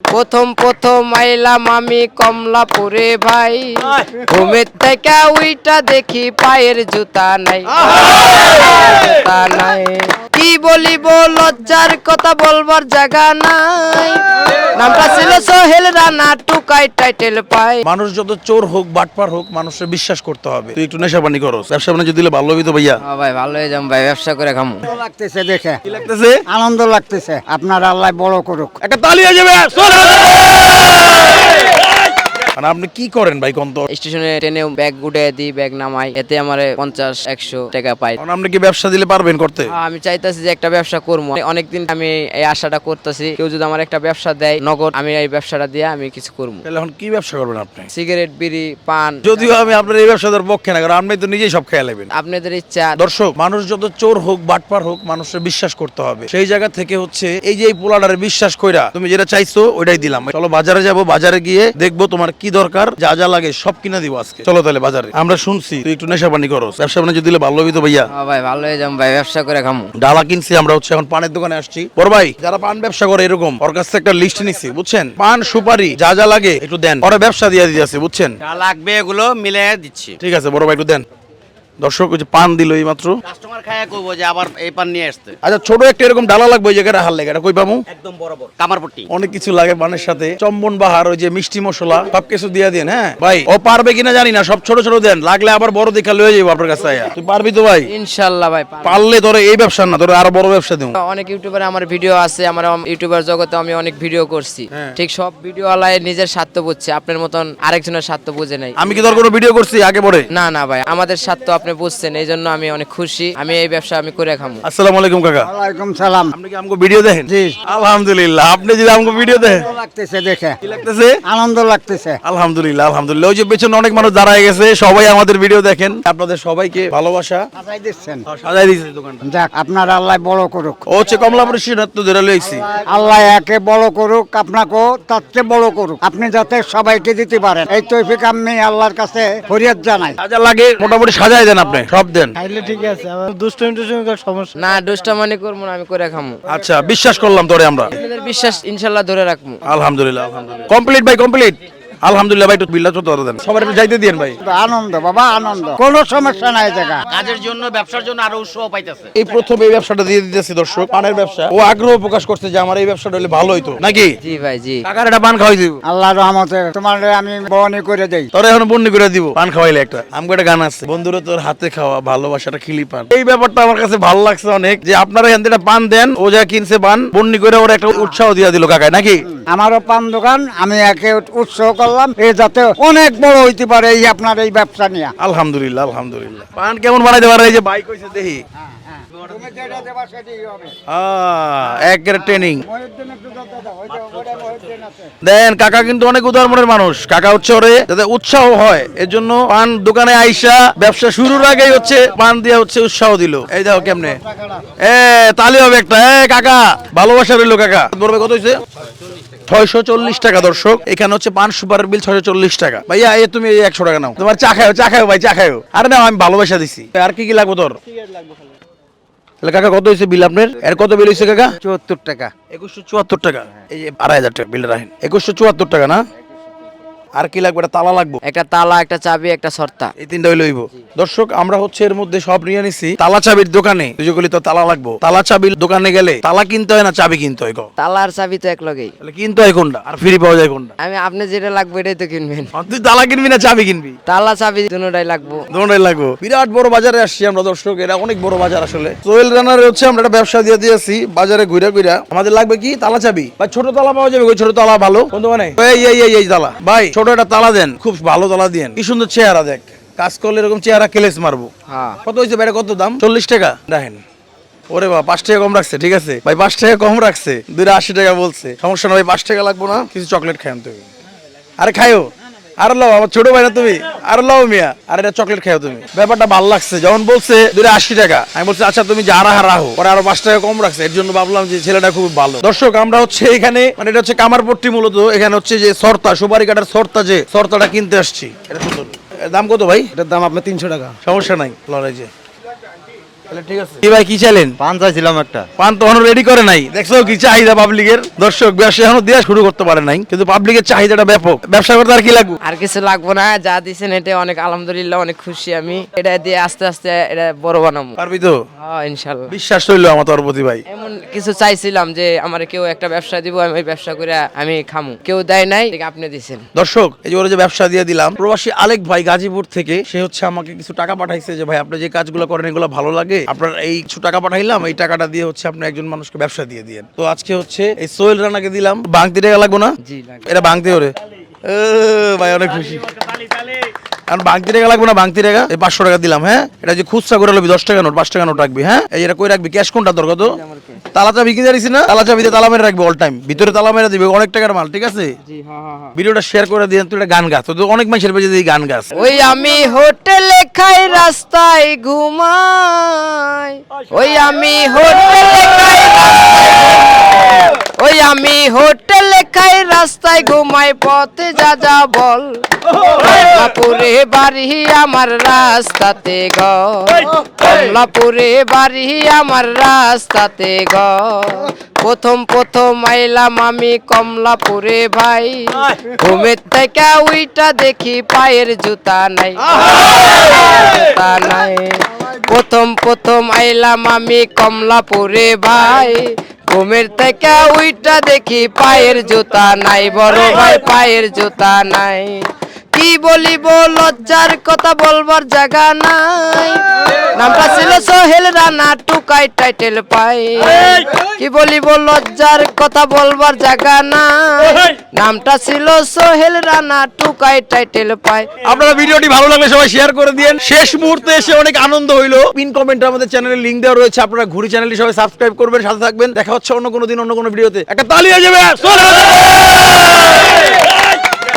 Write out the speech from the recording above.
প্রথম প্রথম আইলাম আমি কমলাপুরে ভাই। ঘুমের থেকে ওইটা দেখি পায়ের জুতা নাই। জুতা নাই। কি বলিব লজ্জার কথা বলবার জায়গা নাই। নামটা ছিল সোহেল রানা টুকাই টাইটেল পাই মানুষ যত চোর হোক বাটপার হোক মানুষের বিশ্বাস করতে হবে। তুই একটু নেশা পানি করো ব্যবসা বাণিজ্য দিলে ভালো হবি তো ভাইয়া ভাই ভালো হয়ে যাম ভাই ব্যবসা করে খামু। ভালো লাগতেছে দেখে। কি লাগতেছে? আনন্দ লাগতেছে। আপনার আল্লাহ বড় করুক। একটা তালি হয়ে যাবে মানে আপনি কি করেন ভাই কোন তো? স্টেশনে ট্রেনে ব্যাগ উঠে দিই ব্যাগ নামাই এতে আমার পঞ্চাশ একশো টাকা পাই। মানে আপনি কি ব্যবসা দিলে পারবেন করতে? আমি চাইতেছি যে একটা ব্যবসা করব অনেকদিন আমি এই আশাটা করতেছি কেউ যদি আমার একটা ব্যবসা দেয় নগদ আমি এই ব্যবসাটা দিয়ে আমি কিছু করব তাহলে এখন কি ব্যবসা করবেন আপনি? সিগারেট বিড়ি পান। যদিও আমি আপনার এই ব্যবসাদার পক্ষে না কারণ আপনি তো নিজেই সব খেয়াল নেবেন আপনাদের ইচ্ছা। দর্শক মানুষ যত চোর হোক বাটপার হোক মানুষের বিশ্বাস করতে হবে। সেই জায়গা থেকে হচ্ছে এই যে এই পোলাডারে বিশ্বাস কইরা তুমি যেটা চাইছো ওইটাই দিলাম। চলো বাজারে যাব বাজারে গিয়ে দেখব তোমার কি দরকার? যা যা লাগে সব কিনা দিব আজকে। চলো তাহলে বাজারে। আমরা শুনছি তুই একটু নেশা পানি করো ব্যবসা বাণিজ্য দিলে ভালো হইতো তো ভাইয়া। হ্যাঁ ভাই ভালো হয়ে যাম ভাই ব্যবসা করে খামু। ডালা কিনছি আমরা হচ্ছে এখন পানের দোকানে আসছি। বড় ভাই যারা পান ব্যবসা করে এরকম ওর কাছ থেকে একটা লিস্ট নিছি বুঝছেন? পান সুপারি যা যা লাগে একটু দেন। ওরা ব্যবসা দিয়ে দিয়েছে বুঝছেন? যা লাগবে এগুলো মিলে দিচ্ছি। ঠিক আছে বড় ভাই একটু দেন। দর্শক ওই যে পান দিল এই মাত্র কাস্টমার খায়া করব যে আবার এই পান নিয়ে আসতে। আচ্ছা ছোট একটা এরকম ডালা লাগবে ওই জায়গাটা হাল লাগে এটা কই পামু একদম বরাবর কামারপট্টি অনেক কিছু লাগে পানের সাথে। চম্বন বাহার ওই যে মিষ্টি মশলা সবকিছু দিয়ে দেন হ্যাঁ? ভাই ও পারবে কিনা জানি না সব ছোট ছোট দেন। লাগলে আবার বড় দেখা লয়ে যাব আপনার কাছে আয়া। তুই পারবি তো ভাই? ইনশাল্লাহ ভাই পারলে তোরে এই ব্যবসা না তোরে আরও বড় ব্যবসা দেবো। অনেক ইউটিউবার আমার ভিডিও আছে আমার ইউটিউবার জগতে আমি অনেক ভিডিও করছি। হ্যাঁ। ঠিক সব ভিডিও আলায় নিজের স্বার্থ বুঝছে আপনার মতন আরেকজনের স্বার্থ বুঝে নাই। আমি কি তোর কোনো ভিডিও করছি আগে পরে না না ভাই আমাদের স্বার্থ আপনি বুঝছেন এই জন্য আমি অনেক খুশি। আমি এই ব্যবসা আমি করে খামু। আসসালামু আলাইকুম কাকা। ওয়ালাইকুম সালাম। আপনি কি আমাকে ভিডিও দেখেন? জি। আলহামদুলিল্লাহ আপনি যদি আমাকে ভিডিও দেখেন। লাগতেছে দেখে। কি লাগতেছে? আনন্দ লাগতেছে। আলহামদুলিল্লাহ আলহামদুলিল্লাহ। ওই যে পেছনে অনেক মানুষ দাঁড়ায় গেছে সবাই আমাদের ভিডিও দেখেন। আপনাদের সবাইকে ভালোবাসা। সাজাই দিচ্ছেন। সাজাই দিয়েছে দোকানটা। যাক আপনার আল্লাহ বড় করুক। ও হচ্ছে কমলাপুর সিদ্ধার্থ ধরে লইছি। আল্লাহ একে বড় করুক আপনাকেও তার চেয়ে বড় করুক। আপনি যাতে সবাইকে দিতে পারেন। এই তৈফিক আমি আল্লাহর কাছে ফরিয়াদ জানাই। সাজা লাগে মোটামুটি সাজাই দেন আপনি? সব দেন। খাইলে ঠিক আছে আমার দুষ্টমি টুষ্টমি করার সমস্যা না দুষ্টামানি করব না আমি করে খামু। আচ্ছা বিশ্বাস করলাম তোরে আমরা। আপনাদের বিশ্বাস ইনশাল্লাহ ধরে রাখব। আলহামদুলিল্লাহ আলহামদুলিল্লাহ। কমপ্লিট ভাই কমপ্লিট? আলহামদুলিল্লাহ ভাই একটু বিল্লা চলতে দেন। সবার একটু যাইতে দিন ভাই। আনন্দ বাবা আনন্দ। কোনো সমস্যা নাই জায়গা। কাজের জন্য ব্যবসার জন্য আরও উৎসাহ পাইতেছে। এই প্রথম এই ব্যবসাটা দিয়ে দিতেছি দর্শক পানের ব্যবসা। ও আগ্রহ প্রকাশ করছে যে আমার এই ব্যবসাটা হলে ভালো হইতো। নাকি? জি ভাই জি। কাকার একটা পান খাওয়াই দিব। আল্লাহ রহমতে তোমার আমি বহনি করে দেই। তোর এখন বন্দি করে দিব। পান খাওয়াইলে একটা। একটা গান আছে। বন্ধুরা তোর হাতে খাওয়া ভালোবাসাটা খিলি পান। এই ব্যাপারটা আমার কাছে ভালো লাগছে অনেক যে আপনারা এখান থেকে পান দেন ও যা কিনছে পান বন্দি করে ওরা একটা উৎসাহ দিয়ে দিল কাকায়। নাকি? আমারও পান দোকান আমি একে উৎসাহ করলাম এই যাতে অনেক বড় হইতে পারে এই আপনার এই ব্যবসা নিয়ে। আলহামদুলিল্লাহ আলহামদুলিল্লাহ। পান কেমন বানাইতে পারে এই যে বাইক হইছে, দেখি। দেন, কাকা কিন্তু অনেক মানুষ। কাকা হচ্ছে ওরে, যাতে উৎসাহ হয়। এর জন্য পান দোকানে আইসা ব্যবসা শুরুর আগেই হচ্ছে, পান দিয়ে হচ্ছে উৎসাহ দিল। এই দেখো কেমনে। এ, তালি হবে একটা। এ, কাকা, ভালোবাসা রইল, কাকা। বলবে কত হয়েছে ছয়শো চল্লিশ টাকা দর্শক। এখানে হচ্ছে পান সুপারের বিল ছয়শো চল্লিশ টাকা। ভাইয়া এ তুমি একশো টাকা নাও। তোমার চা খাও চা খাও ভাই চা খাও আরে না আমি ভালোবাসা দিছি। আর কি কি লাগবো তোর? তাহলে কাকা কত হয়েছে বিল আপনার? এর কত বিল হয়েছে কাকা? চুয়াত্তর টাকা। একুশশো চুয়াত্তর টাকা। এই যে আড়াই হাজার টাকা বিল রাখেন। একুশশো চুয়াত্তর টাকা না? আর কি লাগবে? একটা তালা লাগবে? একটা তালা একটা চাবি একটা সর্তা এই তিনটা হইলে হইব দর্শক আমরা হচ্ছে এর মধ্যে সব নিয়ে নিছি। তালা চাবির দোকানে যেগুলি তো তালা লাগবো। তালা চাবির দোকানে গেলে তালা কিনতে হয় না চাবি কিনতে হয় গো? তালা আর চাবি তো এক লগেই। তাহলে কিনতে হয় কোনটা? আর ফ্রি পাওয়া যায় কোনটা? আমি আপনি যেটা লাগবে এটাই তো কিনবেন। তুই তালা কিনবি না চাবি কিনবি? তালা চাবি দুটাই লাগবো। দোনোটাই লাগবো। বিরাট বড় বাজারে আসছি আমরা দর্শক। এটা অনেক বড় বাজার আসলে। সোহেল রানার হচ্ছে আমরা একটা ব্যবসা দিয়ে দিয়েছি বাজারে ঘুরে ঘুরে। আমাদের লাগবে কি? তালা চাবি। ভাই ছোট তালা পাওয়া যাবে ওই ছোট তালা ভালো। কোন দোকানে এই এই এই তালা। ভাই ছোট একটা তালা দেন। খুব ভালো তালা দেন কি সুন্দর চেহারা দেখ। কাজ করলে এরকম চেহারা কেলেস মারবো। হ্যাঁ। কত হয়েছে বাইরে কত দাম? চল্লিশ টাকা। দেখেন। ওরে বা পাঁচ টাকা কম রাখছে ঠিক আছে? ভাই পাঁচ টাকা কম রাখছে। দুইটা আশি টাকা বলছে। সমস্যা না ভাই পাঁচ টাকা লাগবো না কিছু চকলেট খাই আনতে হবে। আরে খাইও। আর লও আমার ছোট ভাই না তুমি। আর লও মিয়া আর এটা চকলেট খাও তুমি। ব্যাপারটা ভালো লাগছে। যখন বলছে দুটো আশি টাকা আমি বলছি আচ্ছা তুমি যা রাহা রাহো। পরে আরও পাঁচ টাকা কম রাখছে। এর জন্য ভাবলাম যে ছেলেটা খুব ভালো। দর্শক আমরা হচ্ছে এখানে মানে এটা হচ্ছে কামারপট্টি মূলত। এখানে হচ্ছে যে সর্তা সুপারি কাটার সর্তা যে সর্তাটা কিনতে আসছি। এটা সুন্দর। দাম কত ভাই? এটার দাম আপনার তিনশো টাকা। সমস্যা নাই। লড়াই যে। তাহলে ঠিক আছে। কি ভাই কি চাইলেন পান চাইছিলাম একটা। পান তো এখনও রেডি করে নাই। দেখছ কি চাহিদা পাবলিকের দর্শক ব্যবসা এখনও দেওয়া শুরু করতে পারে নাই কিন্তু পাবলিকের চাহিদাটা ব্যাপক। ব্যবসা করতে আর কি লাগবে? আর কিছু লাগবো না যা দিছেন এটা অনেক আলহামদুলিল্লাহ অনেক খুশি আমি। এটা দিয়ে আস্তে আস্তে এটা বড় বানাবো। পারবি তো? হ্যাঁ বিশ্বাস রইল আমার তোর প্রতি ভাই। এমন কিছু চাইছিলাম যে আমার কেউ একটা ব্যবসা দিব আমি ওই ব্যবসা করে আমি খামু। কেউ দেয় নাই আপনি দিছেন। দর্শক এই যে ওরা যে ব্যবসা দিয়ে দিলাম প্রবাসী আলেক ভাই গাজীপুর থেকে সে হচ্ছে আমাকে কিছু টাকা পাঠাইছে যে ভাই আপনি যে কাজগুলো করেন এগুলো ভালো লাগে আপনার এই কিছু টাকা পাঠাইলাম এই টাকাটা দিয়ে হচ্ছে আপনি একজন মানুষকে ব্যবসা দিয়ে দিয়েন। তো আজকে হচ্ছে এই সোহেল রানাকে দিলাম। বাংতি টাকা লাগবো না? এটা বাংতি ওরে। ভাই অনেক খুশি। কারণ বাংতি টাকা লাগবে না বাংতি টাকা এই পাঁচশো টাকা দিলাম হ্যাঁ? এটা যে খুচরা করে লবি দশ টাকা নোট পাঁচ টাকা নোট রাখবি হ্যাঁ? এই এটা কই রাখবি? ক্যাশ কোনটা তোর? কত তালা চাবি কিনে না? তালা চাবিতে তালা মেরে রাখবি অল টাইম ভিতরে তালা মেরে দিবি অনেক টাকার মাল ঠিক আছে? ভিডিওটা শেয়ার করে দিয়ে তুই একটা গান গাছ তো অনেক মানুষের পেজে দিয়ে গান গাছ ওই আমি হোটেলে খাই রাস্তায় ঘুমাই। ওই আমি হোটেলে খাই ওই আমি হোটেলে খাই রাস্তায় ঘুমাই পথে যা যা বল। কমলাপুরে বাড়ি আমার রাস্তাতে ঘর। কমলাপুরে বাড়ি আমার রাস্তাতে ঘর। প্রথম প্রথম আইলাম আমি কমলাপুরে ভাই। ঘুমের থেকে উইটা দেখি পায়ের জুতা নাই। জুতা নাই। প্রথম প্রথম আইলাম আমি কমলাপুরে ভাই। ঘুমের থেকে উইটা দেখি পায়ের জুতা নাই বড় ভাই পায়ের জুতা নাই। কি বলিব লজ্জার কথা বলবার জায়গা নাই। নামটা ছিল সোহেল রানা টুকাই টাইটেল পাই কি বলিব লজ্জার কথা বলবার জায়গা নাই। নামটা ছিল সোহেল রানা টুকাই টাইটেল পাই আপনারা ভিডিওটি ভালো লাগলে সবাই শেয়ার করে দিয়েন। শেষ মুহূর্তে এসে অনেক আনন্দ হইল। পিন কমেন্টে আমাদের চ্যানেলের লিংক দেওয়া রয়েছে। আপনারা ঘুরি চ্যানেলটি সবাই সাবস্ক্রাইব করবেন সাথে থাকবেন। দেখা হচ্ছে অন্য কোনো দিন অন্য কোনো ভিডিওতে একটা তালি হয়ে যাবে।